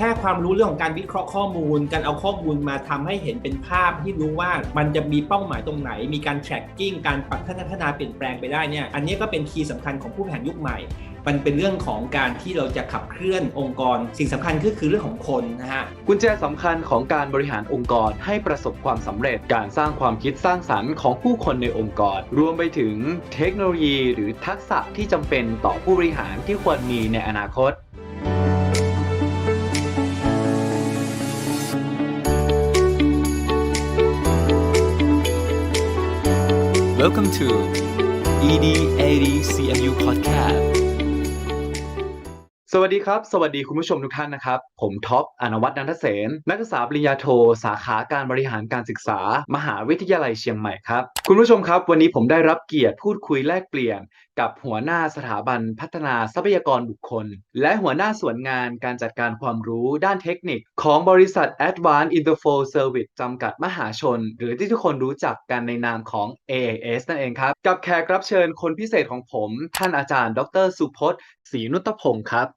แค่ความรู้เรื่องของการวิเคราะห์ข้อมูล การเอาข้อมูลมาทำให้เห็นเป็นภาพที่รู้ว่ามันจะมีเป้าหมายตรงไหน มีการ tracking การปรับพัฒนาเปลี่ยนแปลงไปได้เนี่ย อันนี้ก็เป็นคีย์สำคัญของผู้บริหารยุคใหม่ มันเป็นเรื่องของการที่เราจะขับเคลื่อนองค์กร สิ่งสำคัญก็คือเรื่องของคนนะฮะ กุญแจสำคัญของการบริหารองค์กรให้ประสบความสำเร็จ การสร้างความคิดสร้างสรรค์ของผู้คนในองค์กร รวมไปถึงเทคโนโลยี หรือทักษะที่จำเป็นต่อผู้บริหารที่ควรมีในอนาคต Welcome to ED80 CMU Podcast. สวัสดีครับ สวัสดีคุณผู้ชมทุกท่านนะครับ ผมท็อปอนวัฒน์นันทเสนนักศึกษาปริญญาโท สาขาการบริหารการศึกษา มหาวิทยาลัยเชียงใหม่ครับ คุณผู้ชมครับ วันนี้ผมได้รับเกียรติพูดคุยแลกเปลี่ยน กับหัวหน้าสถาบันพัฒนาทรัพยากรบุคคล และหัวหน้าส่วนงานการจัดการความรู้ด้านเทคนิค ของบริษัท Advanced Interfo Service จำกัดมหาชน หรือที่ทุกคนรู้จักกันในนามของ AIS นั่นเองครับ กับแขกรับเชิญคนพิเศษของผม ท่านอาจารย์ ดร สุพจน์ศรีนุตพงศ์ครับ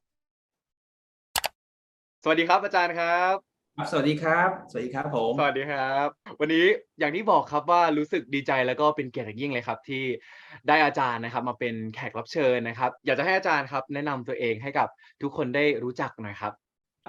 สวัสดีครับอาจารย์ครับ ครับสวัสดีครับ สวัสดีครับผม สวัสดีครับ วันนี้อย่างที่บอกครับว่ารู้สึกดีใจแล้วก็เป็นเกียรติอย่างยิ่งเลยครับ ที่ได้อาจารย์นะครับมาเป็นแขกรับเชิญนะครับ อยากจะให้อาจารย์ครับ แนะนำตัวเองให้กับทุกคนได้รู้จักหน่อยครับ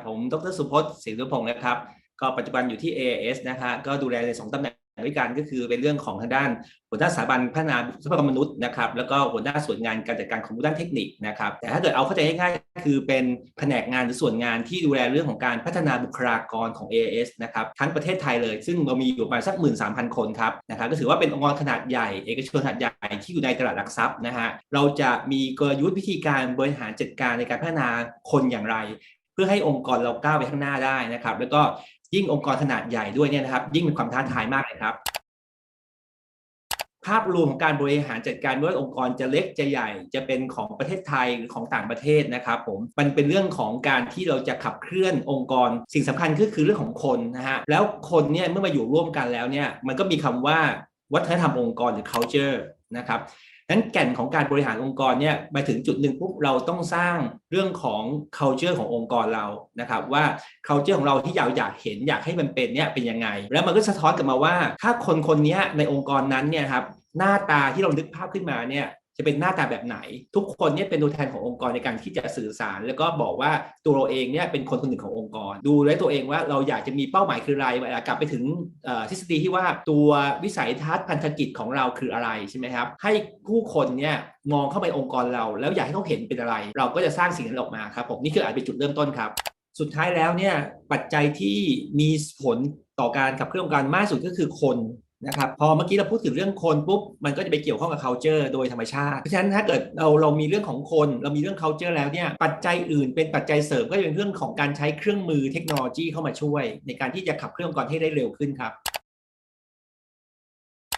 ผมดรสุพจน์ศรีรุพงศ์นะครับ ก็ปัจจุบันอยู่ที่ AIS นะฮะก็ดูแลในสองตำแหน่ง ด้วยกันก็คือเป็นเรื่องของทางด้านหัวหน้าสถาบันพัฒนาทรัพยากรมนุษย์นะครับแล้วก็หัวหน้าส่วนงานการจัดการของด้านเทคนิคนะครับแต่ถ้าเกิดเอาเข้าใจง่ายๆคือเป็นแผนกงานหรือส่วนงานที่ดูแลเรื่องของการพัฒนาบุคลากรของ AIS นะครับทั้งประเทศไทยเลย ซึ่งเรามีอยู่ประมาณสัก 13,000 คนครับนะครับก็ถือว่าเป็นองค์กรขนาดใหญ่ เอกชนขนาดใหญ่ที่อยู่ในตลาดหลักทรัพย์นะฮะเราจะมีกลยุทธ์วิธีการบริหารจัดการในการพัฒนาคนอย่างไรเพื่อให้องค์กรเราก้าวไปข้างหน้าได้นะครับ แล้วก็ ยิ่งองค์กรขนาดใหญ่ด้วยเนี่ยนะครับ ยิ่งเป็นความท้าทายมากเลยครับ ภาพรวมของการบริหารจัดการไม่ว่าองค์กรจะเล็กจะใหญ่ จะเป็นของประเทศไทยหรือของต่างประเทศนะครับ ผมมันเป็นเรื่องของการที่เราจะขับเคลื่อนองค์กร สิ่งสำคัญก็คือเรื่องของคนนะฮะแล้วคนเนี่ยเมื่อมาอยู่ร่วมกันแล้วเนี่ยมันก็มีคำว่าวัฒนธรรมองค์กรหรือ culture นะครับ นั้นแก่นของการบริหารองค์กรเนี่ยมาถึงจุดหนึ่งปุ๊บเราต้องสร้างเรื่องของ culture ขององค์กรเรานะครับว่า culture ของเราที่เราอยากเห็นอยากให้มันเป็นเนี่ยเป็นยังไง แล้วมันก็สะท้อนกลับมาว่า ถ้าคนคนนี้ในองค์กรนั้นเนี่ยครับหน้าตาที่เรานึกภาพขึ้นมาเนี่ย จะเป็นหน้าตาแบบไหน ทุกคนเนี่ยเป็นตัวแทนขององค์กรในการที่จะสื่อสาร แล้วก็บอกว่าตัวเราเองเนี่ยเป็นคนคนหนึ่งขององค์กร ดูแลตัวเองว่าเราอยากจะมีเป้าหมายคืออะไรเวลากลับไปถึงทฤษฎีที่ว่าตัววิสัยทัศน์พันธกิจของเราคืออะไรใช่ไหมครับ ให้ผู้คนเนี่ยมองเข้าไปองค์กรเรา แล้วอยากให้เขาเห็นเป็นอะไร เราก็จะสร้างสิ่งนั้นออกมาครับผมนี่คืออาจเป็นจุดเริ่มต้นครับ สุดท้ายแล้วเนี่ยปัจจัยที่มีผลต่อการขับเคลื่อนองค์การมากสุดก็คือคน นะครับพอเมื่อกี้เราพูดถึงเรื่องคนปุ๊บมันก็จะไปเกี่ยวข้องกับ culture โดยธรรมชาติ เพราะฉะนั้นถ้าเกิดเราเรามีเรื่องของคน เรามีเรื่อง culture แล้วเนี่ยปัจจัยอื่นเป็นปัจจัยเสริมก็จะเป็นเรื่องของการใช้เครื่องมือเทคโนโลยีเข้ามาช่วย ในการที่จะขับเคลื่อนองค์กรให้ได้เร็วขึ้นครับ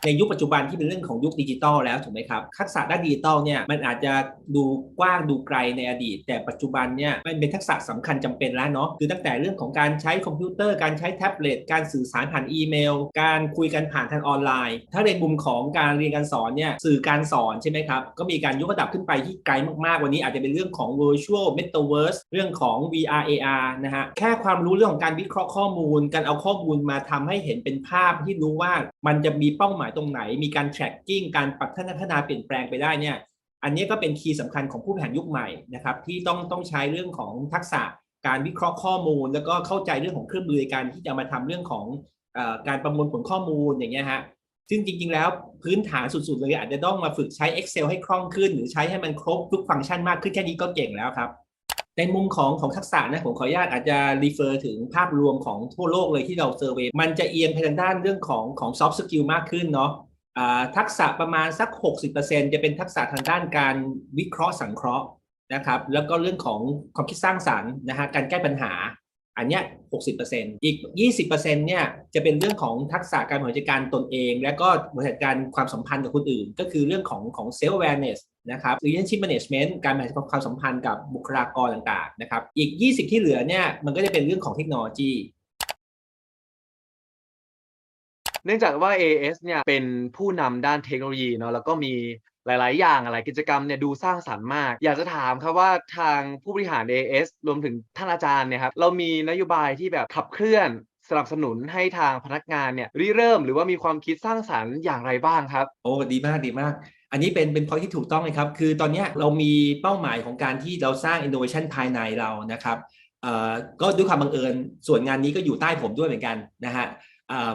ในยุคปัจจุบันที่เป็นเรื่องของยุคดิจิตอลแล้วถูกไหมครับทักษะด้านดิจิตอลเนี่ยมันอาจจะดูกว้างดูไกลในอดีต แต่ปัจจุบันเนี่ยมันเป็นทักษะสำคัญจำเป็นแล้วเนาะคือตั้งแต่เรื่องของการใช้คอมพิวเตอร์การใช้แท็บเล็ตการสื่อสารผ่านอีเมล การคุยกันผ่านทางออนไลน์ ถ้าในมุมของการเรียนการสอนเนี่ยสื่อการสอนใช่ไหมครับก็มีการยกระดับขึ้นไปที่ไกลมากๆวันนี้อาจจะเป็นเรื่องของ virtual metaverse เรื่องของ VR AR นะฮะแค่ความรู้เรื่องของการวิเคราะห์ข้อมูล การเอาข้อมูลมาทำให้เห็นเป็นภาพที่รู้ว่ามันจะมีเป้าหมายตรงไหน มีการ tracking การปรับพัฒนาเปลี่ยนแปลงไปได้เนี่ยอันนี้ก็เป็นคีย์สำคัญของผู้บริหารยุคใหม่นะครับที่ต้องต้องใช้เรื่องของทักษะการวิเคราะห์ข้อมูล แล้วก็เข้าใจเรื่องของเครื่องมือในการที่จะมาทำเรื่องของอการประมวลผลข้อมูลอย่างเงี้ยฮะซึ่งจริง ๆ แล้วพื้นฐานสุด ๆ เลยอาจจะต้องมาฝึกใช้ Excel ให้คล่องขึ้น หรือใช้ให้มันครบทุกฟังก์ชันมากขึ้นแค่นี้ก็เก่งแล้วครับ ในมุมของของทักษะนะผมขออนุญาตอาจจะ refer ถึงภาพรวมของทั่วโลกเลยที่เราเซอร์เวยมันจะเอียงไปทางด้านเรื่องของของ soft skill มากขึ้นเนาะทักษะประมาณสัก 60%จะเป็นทักษะทางด้านการวิเคราะห์สังเคราะห์นะครับ แล้วก็เรื่องของความคิดสร้างสรรค์นะฮะการแก้ปัญหา อันเนี้ย60%อีก 20%เนี่ยจะเป็นเรื่องของทักษะการบริหารจัดการตนเอง และก็บริหารการความสัมพันธ์กับคนอื่น ก็คือเรื่องของของ self awareness นะครับ relationship management การบริหารความสัมพันธ์กับบุคลากรต่างๆนะครับ อีก 20 ที่เหลือเนี่ยมันก็จะเป็นเรื่องของเทคโนโลยีเนื่องจากว่า AS เนี่ยเป็นผู้นำด้านเทคโนโลยีเนาะแล้วก็มีหลาย ๆ อย่างหลายกิจกรรมเนี่ยดูสร้างสรรค์มาก อยากจะถามครับว่าทางผู้บริหาร AS รวมถึงท่านอาจารย์เนี่ยครับเรามีนโยบายที่แบบขับเคลื่อนสนับสนุนให้ทางพนักงานเนี่ยริเริ่มหรือว่ามีความคิดสร้างสรรค์อย่างไรบ้างครับ โอ้ดีมากดีมาก อันนี้เป็นเป็นพอยที่ถูกต้องเลยครับ คือตอนนี้เรามีเป้าหมายของการที่เราสร้าง innovation ภายในเรานะครับก็ด้วยความบังเอิญ ส่วนงานนี้ก็อยู่ใต้ผมด้วยเหมือนกันนะฮะ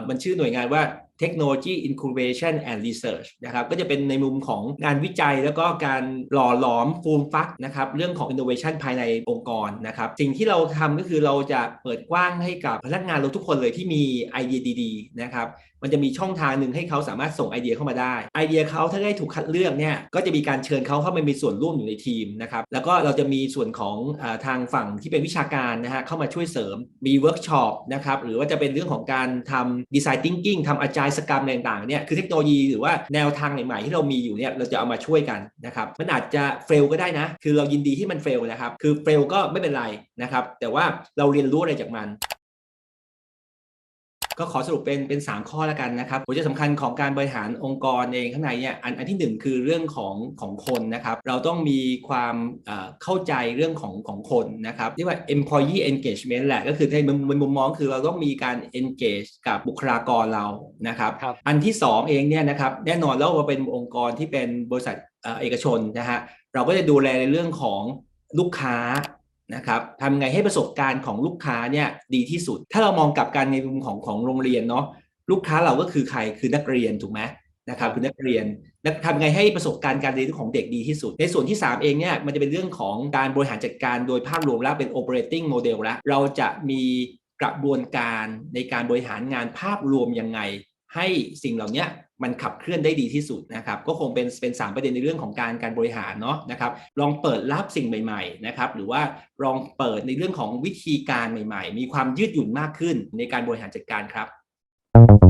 มันชื่อหน่วยงานว่า Technology Incubation and Research นะครับก็จะเป็นในมุมของงานวิจัยแล้วก็การหล่อหลอมฟูมฟักนะครับเรื่องของ innovation ภายในองค์กรนะครับสิ่งที่เราทำก็คือเราจะเปิดกว้างให้กับพนักงานเราทุกคนเลยที่มีไอเดียดีๆนะครับ มันจะมีช่องทางหนึ่งให้เขาสามารถส่งไอเดียเข้ามาได้ ไอเดียเขาถ้าได้ถูกคัดเลือกเนี่ยก็จะมีการเชิญเขาเข้ามามีส่วนร่วมอยู่ในทีมนะครับแล้วก็เราจะมีส่วนของอทางฝั่งที่เป็นวิชาการนะฮะเข้ามาช่วยเสริมมีเวิร์กช็อปนะครับหรือว่าจะเป็นเรื่องของการทำดีไซน์ทิงกิ้งทำอาจายสกรรมต่างๆเนี่ยคือเทคโนโลยีหรือว่าแนวทางใหม่ๆที่เรามีอยู่เนี่ยเราจะเอามาช่วยกันนะครับมันอาจจะเฟลก็ได้นะ คือเรายินดีที่มันเฟลนะครับคือเฟลก็ไม่เป็นไรนะครับแต่ว่าเราเรียนรู้อะไรจากมัน ก็ขอสรุปเป็นเป็น 3 ข้อแล้วกันนะครับหัวใจสำคัญของการบริหารองค์กรเองข้างในเนี่ยอันอันที่ 1 คือเรื่องของของคนนะครับเราต้องมีความเอ่อเข้าใจเรื่องของของคนนะครับเรียกว่า employee engagement แหละก็คือในมุมมุมมุมมองคือเราต้องมีการ engage กับบุคลากรเรานะครับครับอันที่ 2 เองเนี่ยนะครับแน่นอนแล้วเราเป็นองค์กรที่เป็นบริษัทเอ่อเอกชนนะฮะเราก็จะดูแลในเรื่องของลูกค้า นะครับทำไงให้ประสบการณ์ของลูกค้าเนี่ยดีที่สุด ถ้าเรามองกลับกันในมุมของของโรงเรียนเนาะลูกค้าเราก็คือใครคือนักเรียนถูกไหมนะครับคือนักเรียนทำไงให้ประสบการณ์การเรียนรู้ของเด็กดีที่สุด ในส่วนที่ 3 เองเนี่ยมันจะเป็นเรื่องของการบริหารจัดการโดยภาพรวมแล้วเป็น operating model แล้วเราจะมีกระบวนการในการบริหารงานภาพรวมยังไง ให้สิ่งเหล่านี้มันขับเคลื่อนได้ดีที่สุดนะครับ ก็คงเป็นเป็นสามประเด็นในเรื่องของการการบริหารเนาะนะครับ ลองเปิดรับสิ่งใหม่ๆนะครับหรือว่าลองเปิดในเรื่องของวิธีการใหม่ ๆ มีความยืดหยุ่นมากขึ้นในการบริหารจัดการครับ